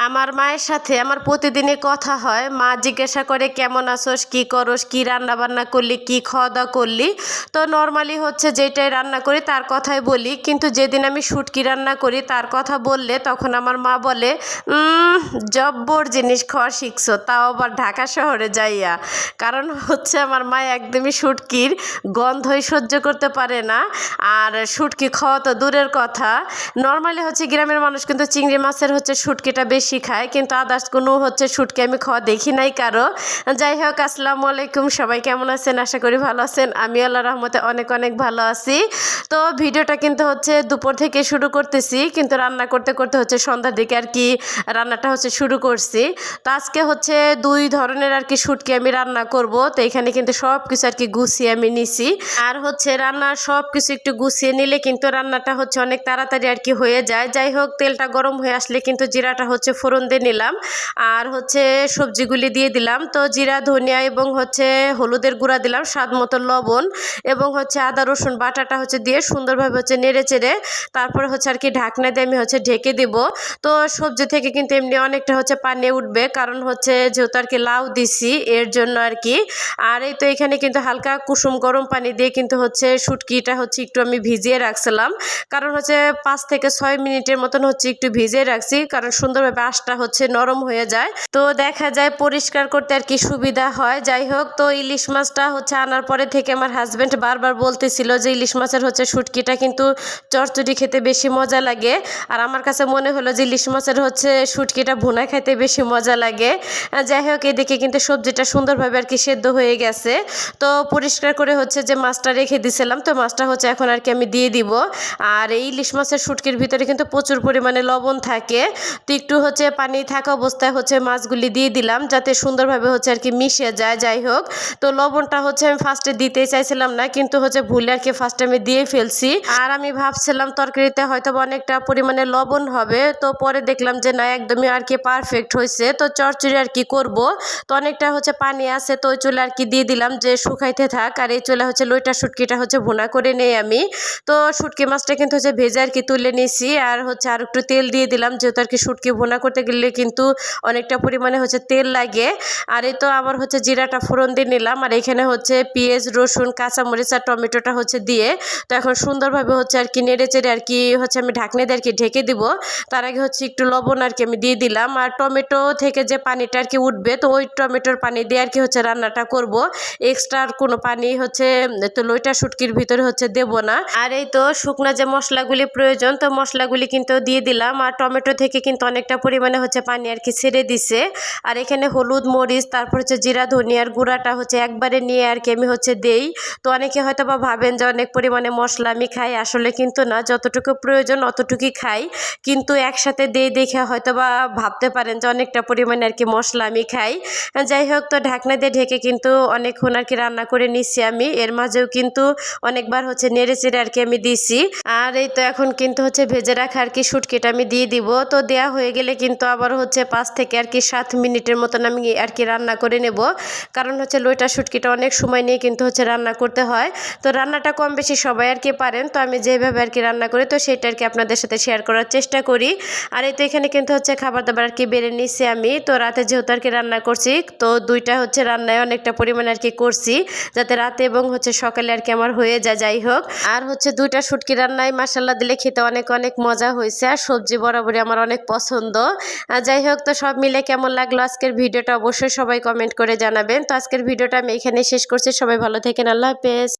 আমার মায়ের সাথে আমার প্রতিদিনই কথা হয়। মা জিজ্ঞাসা করে কেমন আছোস? কি করস? কি রান্না বান্না করলি? কি খাওয়া দাওয়া করলি? তো নর্মালি হচ্ছে যেটাই রান্না করি তার কথাই বলি। কিন্তু যেদিন আমি শুটকি রান্না করি তার কথা বললে তখন আমার মা বলে "উম, জব্বর জিনিস খাওয়া শিখছো তাও আবার ঢাকা শহরে যাইয়া। কারণ হচ্ছে আমার মা একদমই শুটকির গন্ধই সহ্য করতে পারে না। আর শুটকি খাওয়া তো দূরের কথা। নর্মালি হচ্ছে গ্রামের মানুষ কিন্তু চিংড়ি মাছের হচ্ছে শুটকিটা বেশি খায়, কিন্তু আদার্স কোনো হচ্ছে শুটকি আমি খাওয়া দেখি নাই কারও। যাই হোক, আসসালামু আলাইকুম, সবাই কেমন আছেন? আশা করি ভালো আছেন। আমি আল্লাহ রহমতে অনেক অনেক ভালো আছি। তো ভিডিওটা কিন্তু হচ্ছে দুপুর থেকে শুরু করতেছি, কিন্তু রান্না করতে করতে হচ্ছে সন্ধ্যার দিকে আর কি রান্নাটা হচ্ছে শুরু করছি। তো আজকে হচ্ছে দুই ধরনের আর কি শুটকি আমি রান্না করব। তো এখানে কিন্তু সব কিছু আর কি গুছিয়ে আমি নিছি। আর হচ্ছে রান্না সব কিছু একটু গুছিয়ে নিলে কিন্তু রান্নাটা হচ্ছে অনেক তাড়াতাড়ি আর কি হয়ে যায়। যাই হোক, তেলটা গরম হয়ে আসলে কিন্তু জিরাটা হচ্ছে ফোড়ন দিয়ে নিলাম। আর হচ্ছে সবজিগুলি দিয়ে দিলাম। তো জিরা, ধনিয়া এবং হচ্ছে হলুদের গুঁড়া দিলাম, স্বাদ মতো লবণ এবং হচ্ছে আদা, রসুন বাটাটা হচ্ছে দিয়ে সুন্দরভাবে হচ্ছে নেড়ে চেড়ে তারপরে হচ্ছে আর কি ঢাকনা দিয়ে আমি হচ্ছে ঢেকে দিব। তো সবজি থেকে কিন্তু এমনি অনেকটা হচ্ছে পানি উঠবে কারণ হচ্ছে যেহেতু আর কি লাউ দিছি এর জন্য আর কি। আর এই তো এখানে কিন্তু হালকা কুসুম গরম পানি দিয়ে কিন্তু হচ্ছে শুটকিটা হচ্ছে একটু আমি ভিজিয়ে রাখছিলাম। কারণ হচ্ছে পাঁচ থেকে ছয় মিনিটের মতন হচ্ছে একটু ভিজিয়ে রাখছি কারণ সুন্দরভাবে আঁশটা হচ্ছে নরম হয়ে যায়। তো দেখা যায় পরিষ্কার করতে আর কি সুবিধা হয়। যাই হোক, তো ইলিশ মাছটা হচ্ছে আনার পরে থেকে আমার হাজব্যান্ড বারবার বলতেছিল যে ইলিশ মাছের হচ্ছে শুটকিটা কিন্তু চচ্চড়ি খেতে বেশি মজা লাগে। আর আমার কাছে মনে হলো যে ইলিশ মাছের হচ্ছে শুটকিটা ভুনা খেতে বেশি মজা লাগে। যাই হোক, এদিকে কিন্তু সবজিটা সুন্দরভাবে আর কি সেদ্ধ হয়ে গেছে। তো পরিষ্কার করে হচ্ছে যে মাছটা রেখে দিছিলাম, তো মাছটা হচ্ছে এখন আর কি আমি দিয়ে দিব। আর এই ইলিশ মাছের শুটকির ভিতরে কিন্তু প্রচুর পরিমাণে লবণ থাকে। তো একটু হচ্ছে পানি থাকা অবস্থায় হচ্ছে মাছগুলি দিয়ে দিলাম, যাতে সুন্দরভাবে হচ্ছে আর কি মিশে যায়। যাই হোক, তো লবণটা হচ্ছে আমি ফার্স্টে দিতে চাইছিলাম না, কিন্তু হচ্ছে ভুলে আর কি ফার্স্টে আমি দিয়ে ফেলছি। আর আমি ভাবছিলাম তরকারিতে হয়তো অনেকটা পরিমাণে লবণ হবে, তো পরে দেখলাম যে না, একদমই আর কি পারফেক্ট হয়েছে। তো চরচড়ি আর কি করব। তো অনেকটা হচ্ছে পানি আছে, তো ওই চুলে আর কি দিয়ে দিলাম যে শুকাইতে থাক। আর এই চুলে হচ্ছে লইটা শুটকিটা হচ্ছে ভুনা করে নেই আমি। তো শুটকি মাছটা কিন্তু হচ্ছে ভেজে আর কি তুলে নিয়েছি আর হচ্ছে আর একটু তেল দিয়ে দিলাম, যেহেতু আর কি শুটকি ভুনা করতে গেলে কিন্তু অনেকটা পরিমাণে হচ্ছে তেল লাগে। আর এই তো আবার হচ্ছে জিরাটা ফোড়ন দিয়ে নিলাম। আর এখানে হচ্ছে পেঁয়াজ, রসুন, কাঁচামরিচ আর টমেটোটা হচ্ছে দিয়ে তো এখন সুন্দরভাবে হচ্ছে আর কি নেড়ে চেড়ে আর কি হচ্ছে আমি ঢাকনে দিয়ে আর কি ঢেকে দিব। তার আগে হচ্ছে একটু লবণ আর কি আমি দিয়ে দিলাম। আর টমেটো থেকে যে পানিটা আর কি উঠবে তো ওই টমেটোর পানি দিয়ে আর কি হচ্ছে রান্নাটা করব। এক্সট্রা আর কোনো পানি হচ্ছে তো লইটা শুটকির ভিতরে হচ্ছে দেব না। আর এই তো শুকনা যে মশলাগুলি প্রয়োজন তো মশলাগুলি কিন্তু দিয়ে দিলাম। আর টমেটো থেকে কিন্তু অনেকটা পরিমাণে হচ্ছে পানি আর কি ছেড়ে দিছে। আর এখানে হলুদ, মরিচ, তারপর হচ্ছে জিরা, ধনিয়ার গুঁড়াটা হচ্ছে একবারে নিয়ে আর কি আমি হচ্ছে দেই। তো অনেকে হয়তো বা ভাবেন যে অনেক পরিমাণে মশলা আমি খাই, আসলে কিন্তু না, যতটুকু প্রয়োজন অতটুকুই খাই। কিন্তু একসাথে দেই দেখে হয়তো বা ভাবতে পারেন যে অনেকটা পরিমাণে আর কি মশলা আমি খাই। যাই হোক, তো ঢাকনা দিয়ে ঢেকে কিন্তু অনেকক্ষণ আর কি রান্না করে নিচ্ছি আমি। এর মাঝেও কিন্তু অনেকবার হচ্ছে নেড়ে চেড়ে আর কি আমি দিছি। আর এই তো এখন কিন্তু হচ্ছে ভেজে রাখা আর কি শুটকিটা আমি দিয়ে দিব। তো দেয়া হয়ে গেলে কিন্তু আবার হচ্ছে পাঁচ থেকে আর কি সাত মিনিটের মতন আমি আর কি রান্না করে নেব। কারণ হচ্ছে লইটা, শুটকিটা অনেক সময় নিয়ে কিন্তু হচ্ছে রান্না করতে হয়। তো রান্নাটা কম বেশি সবাই আর কি পারেন। তো আমি যেভাবে আর কি রান্না করি, তো সেটা আর কি আপনাদের সাথে শেয়ার করার চেষ্টা করি। আর এই তো এখানে কিন্তু হচ্ছে খাবার দাবার আর কি বেড়ে নিচ্ছি আমি। তো রাতে যেহেতু আর কি রান্না করছি, তো দুইটা হচ্ছে রান্নায় অনেকটা পরিমাণে আর কি করছি। যাতে রাতে এবং হচ্ছে সকালে আর কি আমার হয়ে যায়, যাই হোক। আর হচ্ছে দুইটা শুটকি রান্নায় মাসাল্লা দিলে খেতে অনেক অনেক মজা হয়েছে আর সবজি বরাবরই আমার অনেক পছন্দ। যাই হোক, তো সব মিলে কেমন লাগল আজকের ভিডিওটা অবশ্যই সবাই কমেন্ট করে জানাবেন। তো আজকের ভিডিওটা আমি এখানে শেষ করছি। সবাই ভালো থাকেন। আল্লাহ হাফেজ।